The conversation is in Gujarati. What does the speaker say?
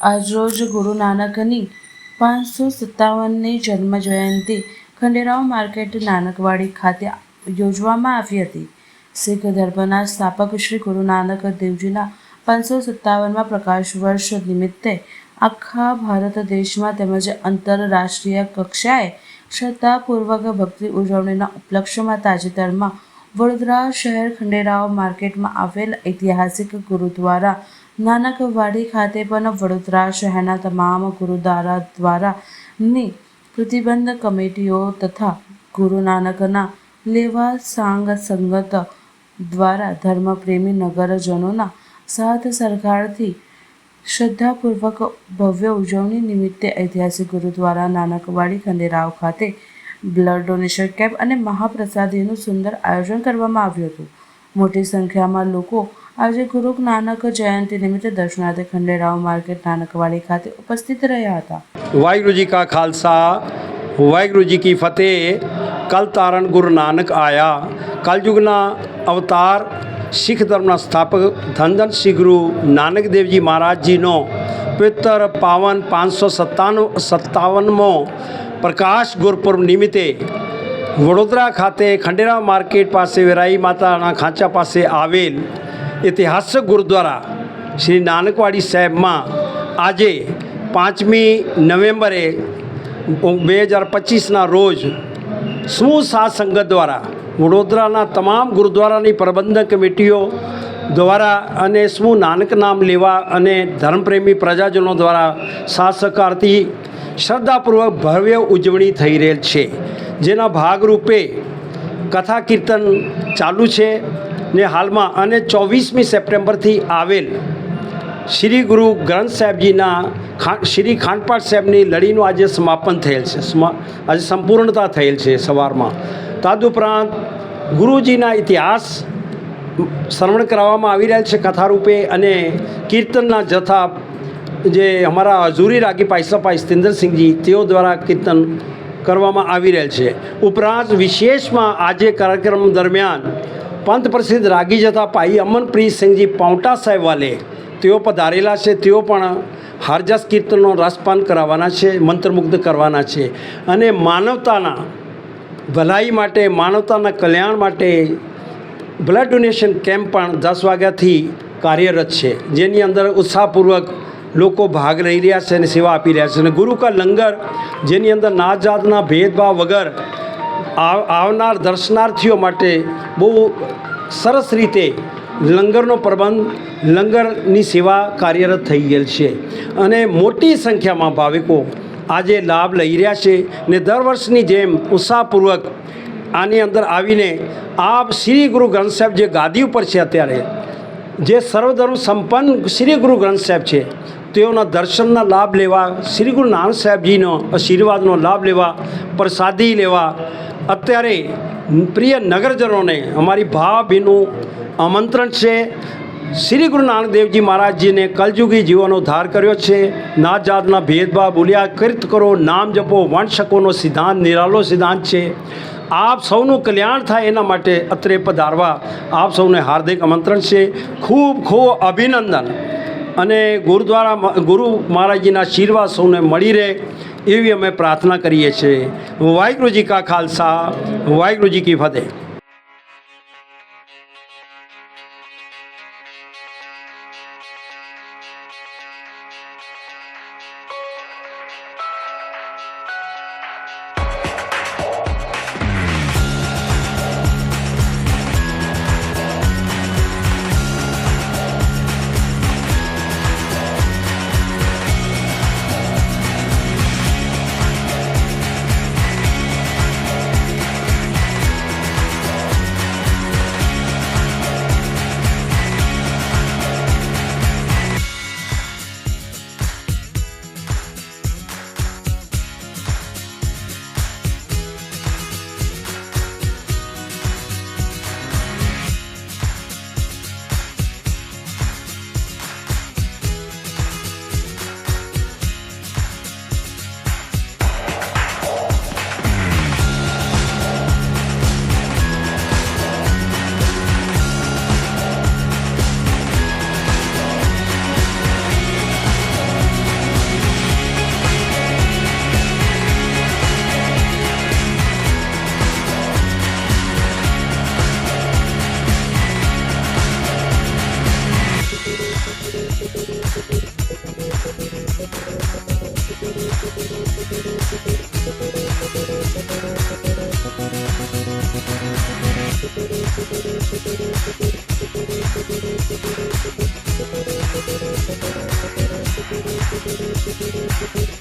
આજરોજ ગુરુ નાનકની પાંચસો સત્તાવનની જન્મ જયંતિ ખંડેરાવ માર્કેટ નાનકવાડી ખાતે યોજવામાં આવી હતી. શીખ ધર્મના સ્થાપક શ્રી ગુરુ નાનક દેવજીના પાંચસો સત્તાવનમાં પ્રકાશ વર્ષ નિમિત્તે આખા ભારત દેશમાં તેમજ આંતરરાષ્ટ્રીય કક્ષાએ શ્રદ્ધાપૂર્વક ભક્તિ ઉજવણીના ઉપલક્ષ્યમાં તાજેતરમાં વડોદરા શહેર ખંડેરાવ માર્કેટમાં આવેલ ઐતિહાસિક ગુરુદ્વારા નાનકવાડી ખાતે પણ વડોદરા શહેરના તમામ ગુરુદ્વારા દ્વારા ની પ્રતિબંધ કમિટીઓ તથા ગુરુ નાનકના લેવા સાંગ સંગત દ્વારા ધર્મપ્રેમી નગરજનોના સાથ સરકારથી શ્રદ્ધાપૂર્વક ભવ્ય ઉજવણી નિમિત્તે ઐતિહાસિક ગુરુદ્વારા નાનકવાડી ખંડેરાવ ખાતે બ્લડ ડોનેશન કેમ્પ અને મહાપ્રસાદીનું સુંદર આયોજન કરવામાં આવ્યું હતું. મોટી સંખ્યામાં લોકો આજે ગુરુ નાનક જયંતિ નિમિત્તે દર્શનાર્થે ખંડેરાવ માર્કેટ નાનકવાડી ખાતે ઉપસ્થિત રહ્યા હતા. વાહેગુરુજી કા ખાલસા, વાહેગુરુજી કી ફતેહ, કલ તારણ ગુરુ નાનક આયા. કલયુગના અવતાર, શીખ ધર્મના સ્થાપક ધનધન શ્રી ગુરુ નાનક દેવજી મહારાજજીનો પવિત્ર પાવન પાંચસો સત્તાણું સત્તાવનમો પ્રકાશ ગુરુપૂર્વ નિમિત્તે વડોદરા ખાતે ખંડેરાવ માર્કેટ પાસે વેરાઈ માતાના ખાંચા પાસે આવેલ ઐતિહાસિક ગુરુદ્વારા શ્રી નાનકવાડી સાહેબમાં આજે પાંચમી નવેમ્બરે બે હજાર પચીસના રોજ સમૂહ સાત સંગત દ્વારા વડોદરાના તમામ ગુરુદ્વારાની પ્રબંધક કમિટીઓ દ્વારા અને સમૂહ નાનક નામ લેવા અને ધર્મપ્રેમી પ્રજાજનો દ્વારા સાથ સહકારથી શ્રદ્ધાપૂર્વક ભવ્ય ઉજવણી થઈ રહેલ છે. જેના ભાગરૂપે કથા કીર્તન ચાલુ છે. ને હાલમાં અને ચોવીસમી સપ્ટેમ્બરથી આવેલ શ્રી ગુરુ ગ્રંથ સાહેબજીના ખા, શ્રી ખાંડપાટ સાહેબની લડીનું આજે સમાપન થયેલ છે. આજે સંપૂર્ણતા થયેલ છે સવારમાં. તદુપરાંત ગુરુજીના ઇતિહાસ શ્રવણ કરાવવામાં આવી રહ્યા છે કથારૂપે અને કીર્તનના જથા જે અમારા હજુરી રાગી પાયસાપાઈ સ્તિન્દરસિંહજી તેઓ દ્વારા કીર્તન કરવામાં આવી રહેલ છે. ઉપરાંત વિશેષમાં આજે કાર્યક્રમ દરમિયાન પંત પ્રસિદ્ધ રાગી જતા ભાઈ અમનપ્રીત સિંહજી પાઉટા સાહેબ વાલે. તેઓ પધારેલા છે, તેઓ પણ હારજાસ કીર્તનનો રસપાન કરાવવાના છે, મંત્રમુગ્ધ કરવાના છે. અને માનવતાના ભલાઈ માટે, માનવતાના કલ્યાણ માટે બ્લડ ડોનેશન કેમ્પ પણ દસ વાગ્યાથી કાર્યરત છે. જેની અંદર ઉત્સાહપૂર્વક લોકો ભાગ લઈ રહ્યા છે અને સેવા આપી રહ્યા છે. અને ગુરુ કા લંગર, જેની અંદર ના જાતના ભેદભાવ વગર આવનાર દર્શનાર્થીઓ માટે બહુ સરસ રીતે લંગરનો પ્રબંધ, લંગરની સેવા કાર્યરત થઈ ગયેલ છે. અને મોટી સંખ્યામાં ભાવિકો આજે લાભ લઈ રહ્યા છે ને દર વર્ષની જેમ ઉત્સાહપૂર્વક આની અંદર આવીને આ શ્રી ગુરુ ગ્રંથ સાહેબ જે ગાદી ઉપર છે અત્યારે, જે સર્વધર્મ સંપન્ન શ્રી ગુરુ ગ્રંથ સાહેબ છે, તેઓના દર્શનના લાભ લેવા, શ્રી ગુરુ નાનક સાહેબજીનો આશીર્વાદનો લાભ લેવા, પ્રસાદી લેવા અત્યારે પ્રિય નગરજનોને અમારી ભાવભીનું આમંત્રણ છે. શ્રી ગુરુ નાનક દેવજી મહારાજજીને કલયુગી જીવનનો ધાર કર્યો છે. નાત જાતના ભેદભાવ બોલ્યા કીર્ત કરો, નામ જપો વંશકોનો સિદ્ધાંત, નિરાલો સિદ્ધાંત છે. આપ સૌનું કલ્યાણ થાય એના માટે અત્રે પધારવા આપ સૌને હાર્દિક આમંત્રણ છે. ખૂબ ખૂબ અભિનંદન. અને ગુરુદ્વારા ગુરુ મહારાજજીના આશીર્વાદ સૌને મળી રહે. એવી અમે પ્રાર્થના કરીએ છીએ. વાહિગુરુજી કા ખાલસા વાહિગુરુજી કી ફતેહ. Thank you.